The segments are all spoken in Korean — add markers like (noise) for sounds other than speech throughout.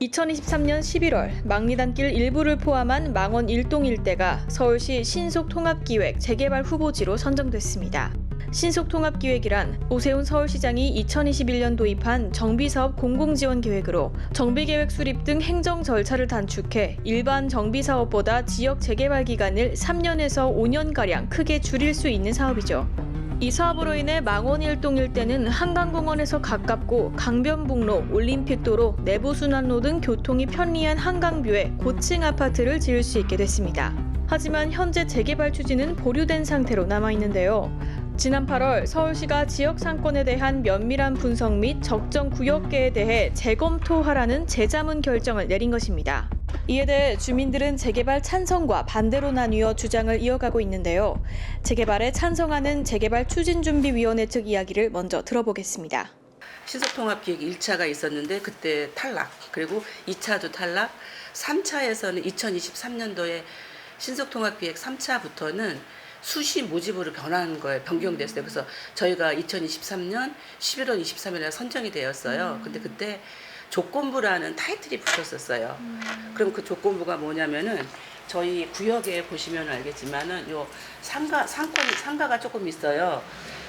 2023년 11월 망리단길 일부를 포함한 망원 일동 일대가 서울시 신속통합기획 재개발 후보지로 선정됐습니다. 신속통합기획이란 오세훈 서울시장이 2021년 도입한 정비사업 공공지원 계획으로 정비계획 수립 등 행정 절차를 단축해 일반 정비사업보다 지역 재개발 기간을 3년에서 5년가량 크게 줄일 수 있는 사업이죠. 이 사업으로 인해 망원 일동 일대는 한강공원에서 가깝고 강변북로, 올림픽도로, 내부순환로 등 교통이 편리한 한강뷰에 고층 아파트를 지을 수 있게 됐습니다. 하지만 현재 재개발 추진은 보류된 상태로 남아 있는데요. 지난 8월 서울시가 지역 상권에 대한 면밀한 분석 및 적정 구역계에 대해 재검토하라는 재자문 결정을 내린 것입니다. 이에 대해 주민들은 재개발 찬성과 반대로 나뉘어 주장을 이어가고 있는데요. 재개발에 찬성하는 재개발 추진준비위원회 측 이야기를 먼저 들어보겠습니다. 신속통합기획 1차가 있었는데 그때 탈락 그리고 2차도 탈락 3차에서는 2023년도에 신속통합기획 3차부터는 수시 모집으로 변한 거예요. 변경됐어요. 그래서 저희가 2023년 11월 23일에 선정이 되었어요. 근데 그때 조건부라는 타이틀이 붙었었어요. 그럼 그 조건부가 뭐냐면은 저희 구역에 보시면 알겠지만은 요 상가 상권이 상가가 조금 있어요.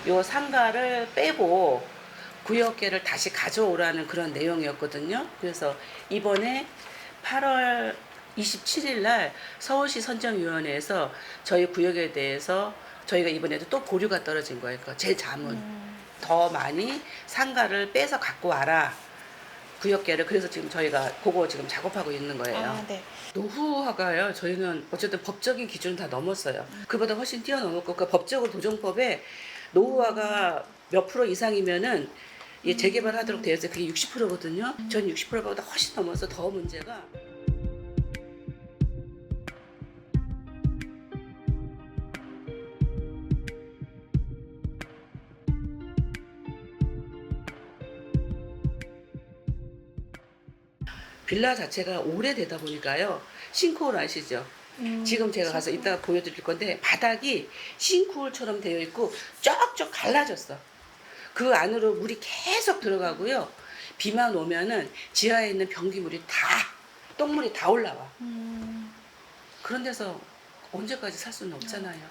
요 상가를 빼고 구역계를 다시 가져오라는 그런 내용이었거든요. 그래서 이번에 8월 27일 날 서울시 선정위원회에서 저희 구역에 대해서 저희가 이번에도 또 보류가 떨어진 거예요. 그제 자문. 더 많이 상가를 빼서 갖고 와라. 구역계를 그래서 지금 저희가 그거 지금 작업하고 있는 거예요. 네. 노후화가요. 저희는 어쨌든 법적인 기준 다 넘었어요. 그보다 훨씬 뛰어넘었고 그 법적으로 도정법에 노후화가 몇 프로 이상이면은 이 재개발하도록 되어 있어요. 그게 60%거든요. 전 60%보다 훨씬 넘어서 더 문제가 빌라 자체가 오래되다 보니까요. 싱크홀 아시죠? 지금 제가 가서 이따가 보여드릴 건데 바닥이 싱크홀처럼 되어 있고 쫙쫙 갈라졌어. 그 안으로 물이 계속 들어가고요. 비만 오면은 지하에 있는 변기물이 다 똥물이 다 올라와. 그런 데서 언제까지 살 수는 없잖아요.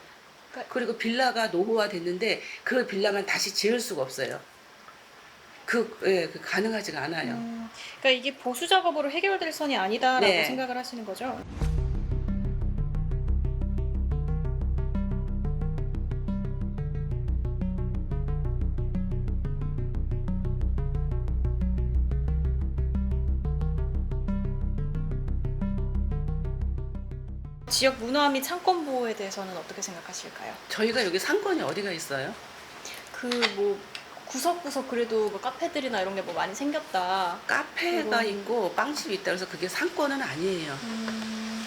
그러니까- 그리고 빌라가 노후화 됐는데 그 빌라만 다시 지을 수가 없어요. 그, 예, 그 가능하지가 않아요. 음, 그러니까 이게 보수 작업으로 해결될 선이 아니다라고 네. 생각을 하시는 거죠? 지역 문화 및 창권 보호에 대해서는 어떻게 생각하실까요? 저희가 여기 상권이 어디가 있어요? 그 뭐 구석구석 그래도 뭐 카페들이나 이런 게 뭐 많이 생겼다. 카페가 그건- 있고 빵집이 있다 그래서 그게 상권은 아니에요. 음,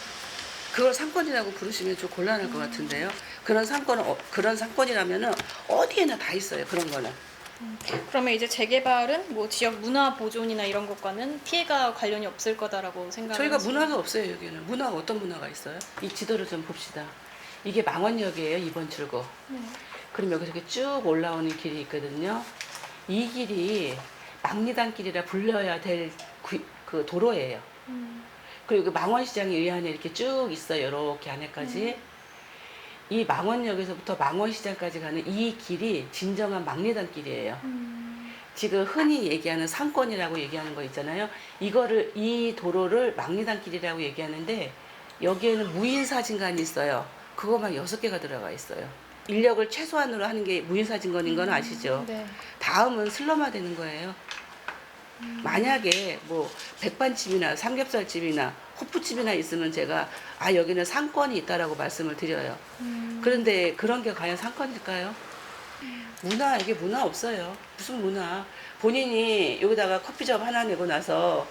그걸 상권이라고 부르시면 좀 곤란할 것 같은데요. 그런 상권은 어- 그런 상권이라면은 어디에나 다 있어요. 그런 거는. 그러면 이제 재개발은 뭐 지역 문화 보존이나 이런 것과는 피해가 관련이 없을 거다라고 생각을 저희가 하시나요? 문화가 없어요 여기는. 문화가 어떤 문화가 있어요? 이 지도를 좀 봅시다. 이게 망원역이에요 이번 출구. 네. 그럼 여기서 이렇게 쭉 올라오는 길이 있거든요. 이 길이 망리단길이라 불려야 될 그 도로예요. 음, 그리고 그 망원시장이 이 안에 이렇게 쭉 있어요. 이렇게 안에까지. 이 망원역에서부터 망원시장까지 가는 이 길이 진정한 망리단 길이에요. 음, 지금 흔히 얘기하는 상권이라고 얘기하는 거 있잖아요. 이거를 이 도로를 망리단 길이라고 얘기하는데 여기에는 무인 사진관이 있어요. 그거만 여섯 개가 들어가 있어요. 인력을 최소한으로 하는 게 무인사진관인 건 아시죠? 네. 다음은 슬럼화 되는 거예요. 만약에 뭐 백반집이나 삼겹살집이나 호프집이나 있으면 제가 아 여기는 상권이 있다라고 말씀을 드려요. 음, 그런데 그런 게 과연 상권일까요? 문화 이게 문화 없어요. 무슨 문화? 본인이 여기다가 커피숍 하나 내고 나서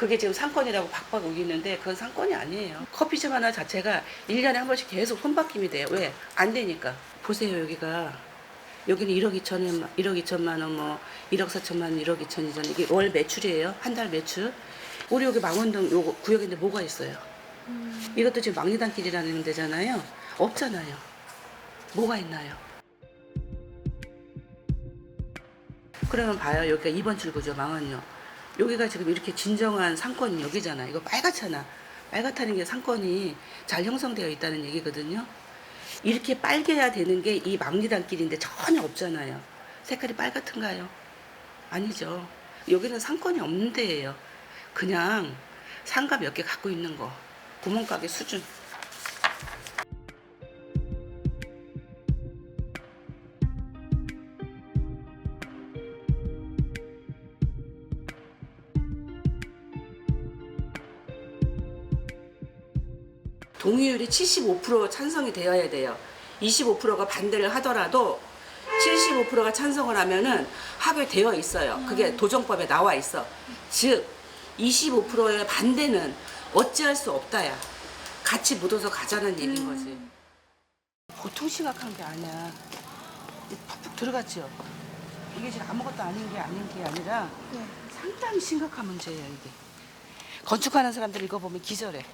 그게 지금 상권이라고 박박 우기는데 그건 상권이 아니에요. 커피숍 하나 자체가 1년에 한 번씩 계속 손바뀜이 돼요. 왜? 안 되니까. 보세요, 여기가. 여기는 1억 2천원, 1억 2천만 원, 뭐 1억 4천만 원, 1억 2천이잖아요. 이게 월 매출이에요. 한 달 매출. 우리 여기 망원동 요 구역인데 뭐가 있어요? 음, 이것도 지금 망리단길이라는 데잖아요. 없잖아요. 뭐가 있나요? 그러면 봐요. 여기가 2번 출구죠. 망원역. 여기가 지금 이렇게 진정한 상권이 여기잖아. 이거 빨갛잖아. 빨갛다는 게 상권이 잘 형성되어 있다는 얘기거든요. 이렇게 빨개야 되는 게이 막리단길인데 전혀 없잖아요. 색깔이 빨갛던가요? 아니죠. 여기는 상권이 없는 데예요. 그냥 상가 몇 개 갖고 있는 거. 구멍가게 수준. 동의율이 75% 찬성이 되어야 돼요. 25%가 반대를 하더라도 75%가 찬성을 하면은 합의되어 있어요. 그게 도정법에 나와 있어. 즉 25%의 반대는 어찌할 수 없다야. 같이 묻어서 가자는 얘기인 거지. 보통 심각한 게 아니야. 푹푹 들어갔죠. 이게 지금 아무것도 아닌 게 아닌 게 아니라 네. 상당히 심각한 문제예요 이게. 건축하는 사람들 이거 보면 기절해.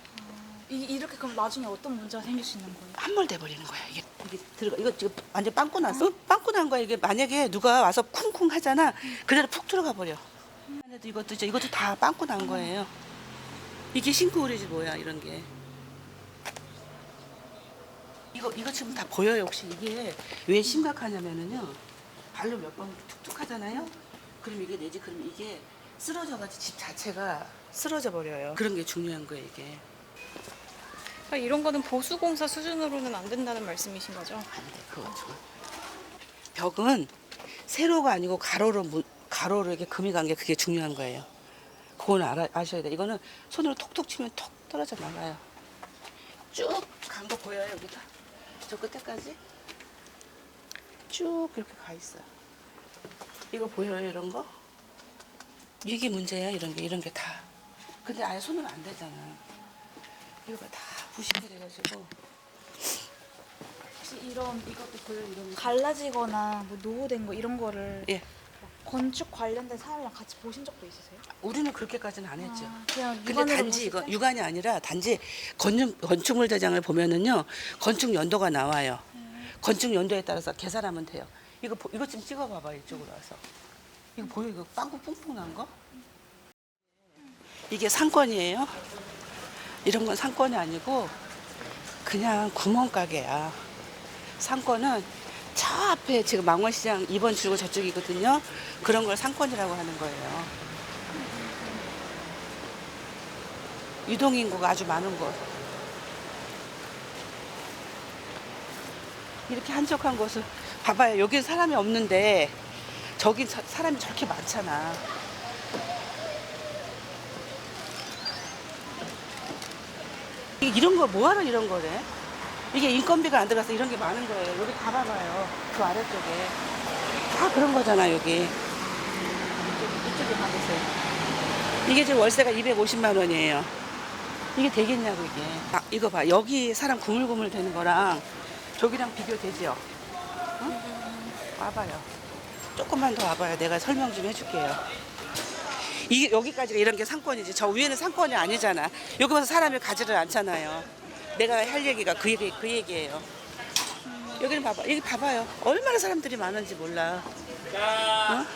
이, 이렇게 그럼 나중에 어떤 문제가 생길 수 있는 거예요? 함몰돼 버리는 거야. 이게 이게 들어가 이거 지금 완전 빵꾸 났어 빵꾸 난 거야. 이게 만약에 누가 와서 쿵쿵 하잖아. 그대로 푹 들어가 버려. 안에도 이것도 이제 이것도 다 빵꾸 난 거예요. 이게 싱크홀이지 뭐야 이런 게. 이거 이거 지금 다 보여요 혹시? 이게 왜 심각하냐면은요. 발로 몇 번 툭툭 하잖아요? 그럼 이게 내지 그럼 이게 쓰러져가지고 집 자체가 쓰러져 버려요. 그런 게 중요한 거예요 이게 그러니까 이런 거는 보수공사 수준으로는 안 된다는 말씀이신 거죠? 안 돼, 그거 좀. 벽은 세로가 아니고 가로로 무- 가로로 이렇게 금이 간 게 그게 중요한 거예요. 그건 알아, 아셔야 돼. 이거는 손으로 톡톡 치면 톡 떨어져 나가요. 쭉 간 거 보여요 여기다. 저 끝에까지 쭉 이렇게 가 있어요. 이거 보여요 이런 거? 이게 문제야 이런 게 이런 게 다. 근데 아예 손으로 안 되잖아. 이거 다 부식이 돼가지고. 혹시 이런 이것도 보여 이런 거. 갈라지거나 뭐 노후된 거 이런 거를 예. 건축 관련된 사람이랑 같이 보신 적도 있으세요? 우리는 그렇게까지는 안 했죠. 아, 그냥 근데 육안으로 단지 봤을 이거 때? 육안이 아니라 단지 건축, 건축물 대장을 보면은요 건축 연도가 나와요. 음. 건축 연도에 따라서 계산하면 돼요. 이거 보- 이것 좀 찍어봐봐 이쪽으로 와서. 이거 보여 이거 빵꾸 뿡뿡 난 거? 이게 상권이에요. 이런 건 상권이 아니고 그냥 구멍가게야. 상권은 저 앞에 지금 망원시장 2번 출구 저쪽이거든요. 그런 걸 상권이라고 하는 거예요. 유동인구가 아주 많은 곳. 이렇게 한적한 곳을 봐봐요. 여기 사람이 없는데 저기 사- 사람이 저렇게 많잖아. 이- 이런 거 뭐하러 이런 거래? 이게 인건비가 안 들어가서 이런 게 많은 거예요. 여기 다 봐봐요. 그 아래쪽에. 다 그런 거잖아, 여기. 이쪽, 이쪽에 가보세요. 이게 지금 월세가 250만 원이에요. 이게 되겠냐고, 이게. 아, 이거 봐. 여기 사람 구물구물 되는 거랑 저기랑 비교되죠? 응? 와봐요. 조금만 더 와봐요. 내가 설명 좀 해줄게요. 이게 여기까지가 이런 게 상권이지. 저 위에는 상권이 아니잖아. 여기 와서 사람이 가지를 않잖아요. 내가 할 얘기가 그 얘기 그 얘기예요. 여기는 봐봐. 여기 봐봐요. 얼마나 사람들이 많은지 몰라. 어?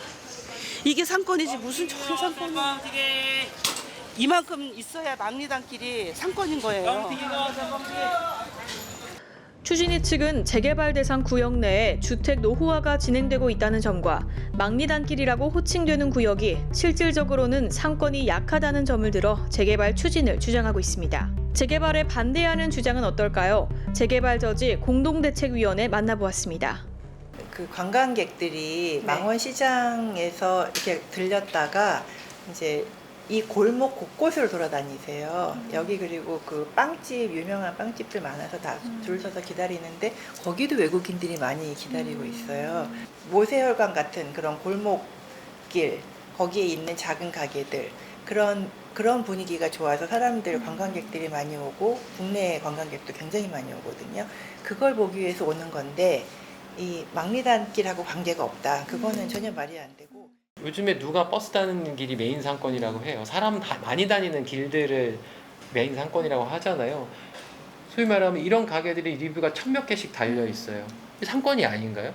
이게 상권이지 무슨 저게 상권이야. 이만큼 있어야 막리단길이 상권인 거예요. 추진위 측은 재개발 대상 구역 내에 주택 노후화가 진행되고 있다는 점과 막리단길이라고 호칭되는 구역이 실질적으로는 상권이 약하다는 점을 들어 재개발 추진을 주장하고 있습니다. 재개발에 반대하는 주장은 어떨까요? 재개발 저지 공동대책위원회 만나보았습니다. 그 관광객들이 네. 망원시장에서 이렇게 들렸다가 이제 이 골목 곳곳을 돌아다니세요. 음. 여기 그리고 그 빵집 유명한 빵집들 많아서 다 음. 줄 서서 기다리는데 거기도 외국인들이 많이 음. 기다리고 있어요. 모세혈관 같은 그런 골목길 거기에 있는 작은 가게들 그런 그런 분위기가 좋아서 사람들 음. 관광객들이 많이 오고 국내 관광객도 굉장히 많이 오거든요. 그걸 보기 위해서 오는 건데 이 막리단길하고 관계가 없다. 그거는 전혀 말이 안 되고. 요즘에 누가 버스 타는 길이 메인 상권이라고 해요. 사람 다 많이 다니는 길들을 메인 상권이라고 하잖아요. 소위 말하면 이런 가게들이 리뷰가 천몇 개씩 달려 있어요. 상권이 아닌가요?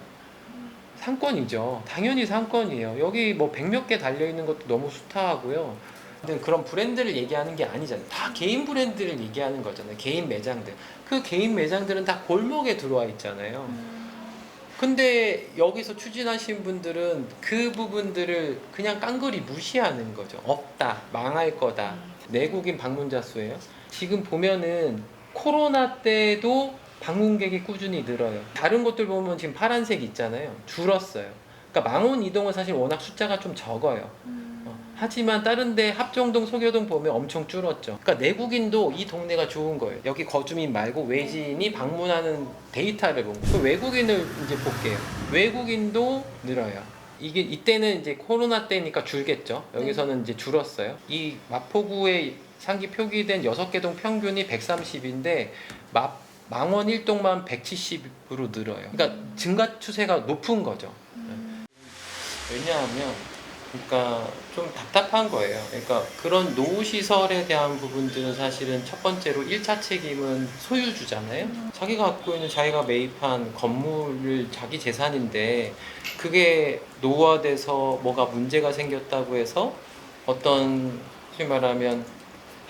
상권이죠. 당연히 상권이에요. 여기 뭐 백몇 개 달려 있는 것도 너무 수타하고요. 근데 그런 브랜드를 얘기하는 게 아니잖아요. 다 개인 브랜드를 얘기하는 거잖아요. 개인 매장들. 그 개인 매장들은 다 골목에 들어와 있잖아요. 근데 여기서 추진하신 분들은 그 부분들을 그냥 깡그리 무시하는 거죠. 없다, 망할 거다. 내국인 방문자 수예요. 지금 보면은 코로나 때도 방문객이 꾸준히 늘어요. 다른 곳들 보면 지금 파란색 있잖아요. 줄었어요. 그러니까 망원 이동은 사실 워낙 숫자가 좀 적어요. 어, 하지만 다른데 합정동, 소교동 보면 엄청 줄었죠. 그러니까 내국인도 이 동네가 좋은 거예요. 여기 거주민 말고 외지인이 방문하는 데이터를 본 거예요. 그 외국인을 이제 볼게요. 외국인도 늘어요. 이게 이때는 이제 코로나 때니까 줄겠죠. 여기서는 이제 줄었어요. 이 마포구에 상기 표기된 6개 동 평균이 130인데 마, 망원 1동만 170으로 늘어요. 그러니까 증가 추세가 높은 거죠. 왜냐하면 그러니까 좀 답답한 거예요. 그러니까 그런 노후 시설에 대한 부분들은 사실은 첫 번째로 1차 책임은 소유주잖아요. 자기가 갖고 있는 자기가 매입한 건물을 자기 재산인데 그게 노후화돼서 뭐가 문제가 생겼다고 해서 어떤 소위 말하면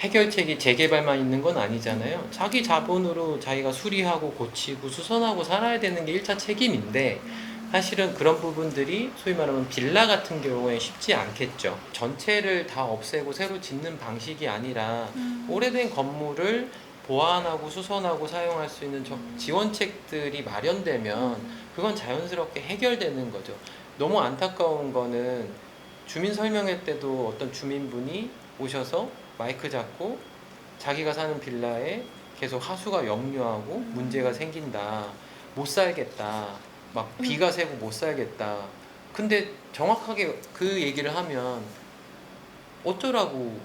해결책이 재개발만 있는 건 아니잖아요. 자기 자본으로 자기가 수리하고 고치고 수선하고 살아야 되는 게 1차 책임인데 사실은 그런 부분들이 소위 말하면 빌라 같은 경우에 쉽지 않겠죠. 전체를 다 없애고 새로 짓는 방식이 아니라 오래된 건물을 보완하고 수선하고 사용할 수 있는 저- 지원책들이 마련되면 그건 자연스럽게 해결되는 거죠. 너무 안타까운 거는 주민 설명회 때도 어떤 주민분이 오셔서 마이크 잡고 자기가 사는 빌라에 계속 하수가 역류하고 문제가 생긴다. 못 살겠다. 막 비가 새고 못 살겠다. 근데 정확하게 그 얘기를 하면 어쩌라고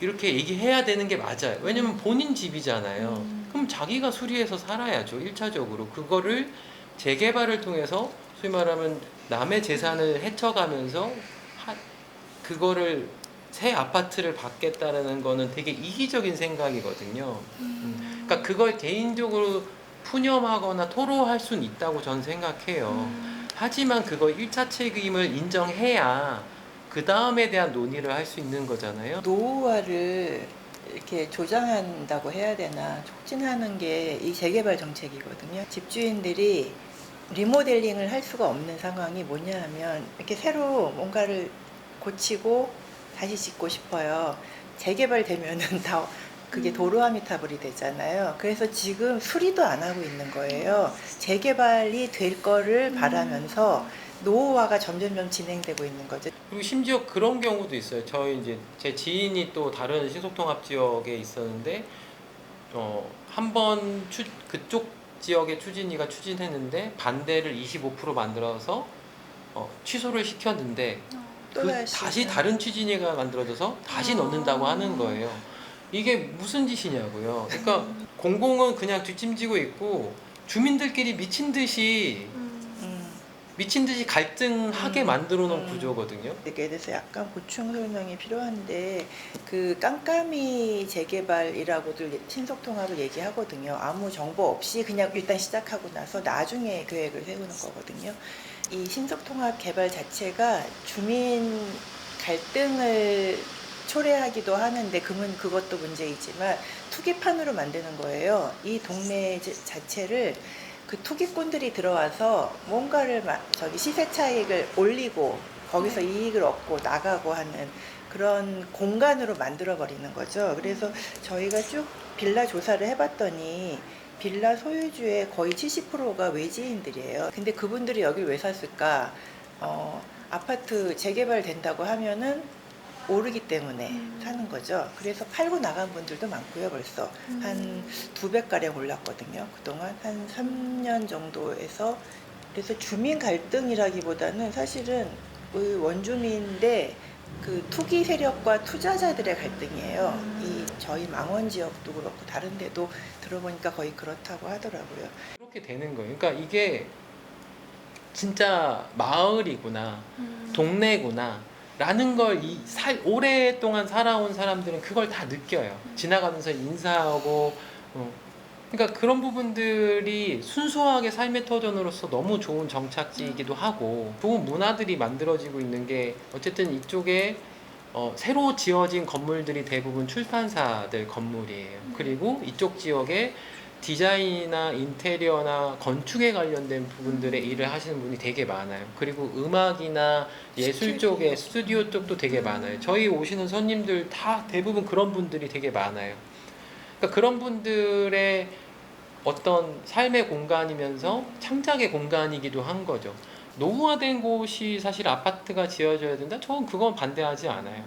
이렇게 얘기해야 되는 게 맞아요. 왜냐면 본인 집이잖아요. 그럼 자기가 수리해서 살아야죠. 1차적으로. 그거를 재개발을 통해서 소위 말하면 남의 재산을 헤쳐가면서 하- 그거를 새 아파트를 받겠다라는 거는 되게 이기적인 생각이거든요. 음. 그러니까 그걸 개인적으로 푸념하거나 토로할 수는 있다고 저는 생각해요. 하지만 그거 1차 책임을 인정해야 그 다음에 대한 논의를 할 수 있는 거잖아요. 노후화를 이렇게 조장한다고 해야 되나 촉진하는 게 이 재개발 정책이거든요. 집주인들이 리모델링을 할 수가 없는 상황이 뭐냐 하면 이렇게 새로 뭔가를 고치고 다시 짓고 싶어요. 재개발되면은 (laughs) 다 그게 도로아미타불이 되잖아요. 그래서 지금 수리도 안 하고 있는 거예요. 재개발이 될 거를 바라면서 노후화가 점점점 진행되고 있는 거죠. 그리고 심지어 그런 경우도 있어요. 저희 이제 제 지인이 또 다른 신속통합 지역에 있었는데 어, 한번 추, 그쪽 지역의 추진위가 추진했는데 반대를 25% 만들어서 어, 취소를 시켰는데 또그 다시 다른 취진위가 만들어져서 다시 넣는다고 하는 거예요. 이게 무슨 짓이냐고요. 그러니까 공공은 그냥 뒷짐지고 있고 주민들끼리 미친 듯이 음. 미친 듯이 갈등하게 음. 만들어 놓은 음. 구조거든요. 여기에 대해서 약간 보충 설명이 필요한데 그 깜깜이 재개발이라고도 신속통합을 얘기하거든요. 아무 정보 없이 그냥 일단 시작하고 나서 나중에 계획을 세우는 거거든요. 이 신속통합 개발 자체가 주민 갈등을 초래하기도 하는데 그건 그것도 문제이지만 투기판으로 만드는 거예요. 이 동네 자- 자체를 그 투기꾼들이 들어와서 뭔가를 막 저기 시세 차익을 올리고 거기서 이익을 얻고 나가고 하는 그런 공간으로 만들어 버리는 거죠. 그래서 저희가 쭉 빌라 조사를 해봤더니 빌라 소유주의 거의 70%가 외지인들이에요. 근데 그분들이 여길 왜 샀을까? 어, 아파트 재개발 된다고 하면은 오르기 때문에 사는 거죠. 그래서 팔고 나간 분들도 많고요, 벌써. 한두 배가량 올랐거든요. 그동안 한 3년 정도에서 그래서 주민 갈등이라기보다는 사실은 그 원주민인데 그 투기 세력과 투자자들의 갈등이에요. 이 저희 망원 지역도 그렇고 다른 데도 들어보니까 거의 그렇다고 하더라고요. 그렇게 되는 거예요. 그러니까 이게 진짜 마을이구나, 동네구나. 라는 걸이살 오랫동안 살아온 사람들은 그걸 다 느껴요. 지나가면서 인사하고 어, 그러니까 그런 부분들이 순수하게 삶의 터전으로서 너무 좋은 정착지이기도 하고 좋은 문화들이 만들어지고 있는 게 어쨌든 이쪽에 어, 새로 지어진 건물들이 대부분 출판사들 건물이에요. 그리고 이쪽 지역에 디자인이나 인테리어나 건축에 관련된 부분들의 일을 하시는 분이 되게 많아요. 그리고 음악이나 예술 쪽에 스튜디오 쪽도 되게 많아요. 저희 오시는 손님들 다 대부분 그런 분들이 되게 많아요. 그러니까 그런 분들의 어떤 삶의 공간이면서 창작의 공간이기도 한 거죠. 노후화된 곳이 사실 아파트가 지어져야 된다? 저는 그건 반대하지 않아요.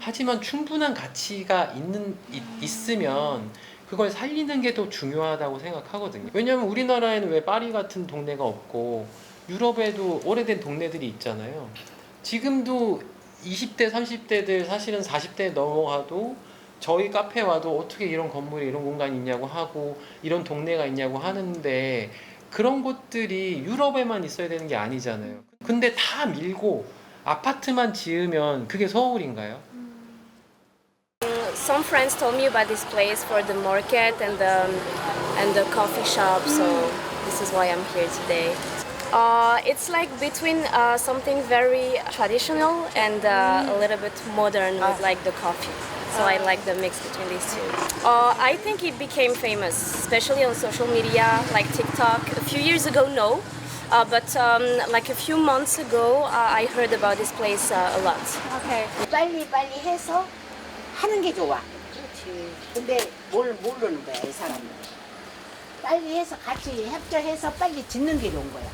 하지만 충분한 가치가 있는 있, 있으면 그걸 살리는 게 더 중요하다고 생각하거든요. 왜냐하면 우리나라에는 왜 파리 같은 동네가 없고 유럽에도 오래된 동네들이 있잖아요. 지금도 20대, 30대들 사실은 40대 넘어가도 저희 카페 와도 어떻게 이런 건물이 이런 공간이 있냐고 하고 이런 동네가 있냐고 하는데 그런 곳들이 유럽에만 있어야 되는 게 아니잖아요. 근데 다 밀고 아파트만 지으면 그게 서울인가요? Some friends told me about this place for the market and the and the coffee shop, so this is why I'm here today. Uh, it's like between uh, something very traditional and uh, a little bit modern with like the coffee. So I like the mix between these two. Uh, I think it became famous, especially on social media like TikTok. A few years ago, no. Uh, but um, like a few months ago, uh, I heard about this place uh, a lot. Okay. 빨리 빨리 해서 하는 게 좋아. 근데 뭘 모르는 거야 이 사람은. 빨리 해서 같이 협조해서 빨리 짓는 게 좋은 거야.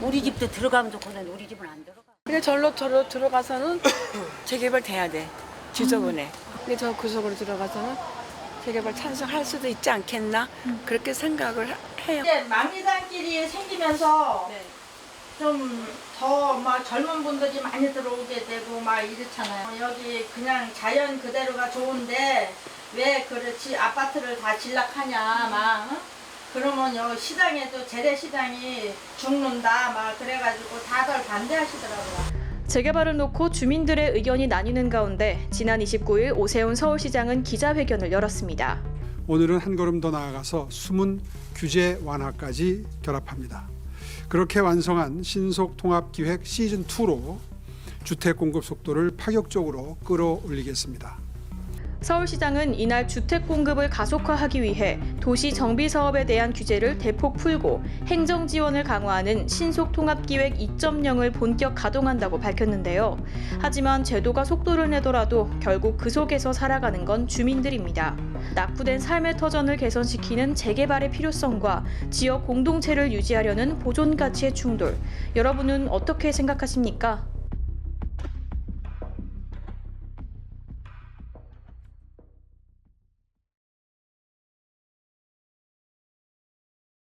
우리 집도 들어가면 좋거든 우리 집은 안 들어가. 근데 절로 절로 들어가서는 (coughs) 재개발 돼야 돼 지저분해. 근데 저 구석으로 들어가서는 재개발 찬성할 수도 있지 않겠나 그렇게 생각을 하- 해요. 이제 망리단길이 생기면서 좀 더 막 젊은 분들이 많이 들어오게 되고 막 이렇잖아요. 여기 그냥 자연 그대로가 좋은데 왜 그렇지 아파트를 다 진락하냐 막 응? 그러면 여기 시장에도 재래시장이 죽는다 막 그래가지고 다들 반대하시더라고요. 재개발을 놓고 주민들의 의견이 나뉘는 가운데 지난 29일 오세훈 서울시장은 기자회견을 열었습니다. 오늘은 한 걸음 더 나아가서 숨은 규제 완화까지 결합합니다. 그렇게 완성한 신속 통합 기획 시즌 2로 주택 공급 속도를 파격적으로 끌어올리겠습니다. 서울시장은 이날 주택 공급을 가속화하기 위해 도시 정비 사업에 대한 규제를 대폭 풀고 행정 지원을 강화하는 신속 통합 기획 2.0을 본격 가동한다고 밝혔는데요. 하지만 제도가 속도를 내더라도 결국 그 속에서 살아가는 건 주민들입니다. 낙후된 삶의 터전을 개선시키는 재개발의 필요성과 지역 공동체를 유지하려는 보존 가치의 충돌. 여러분은 어떻게 생각하십니까?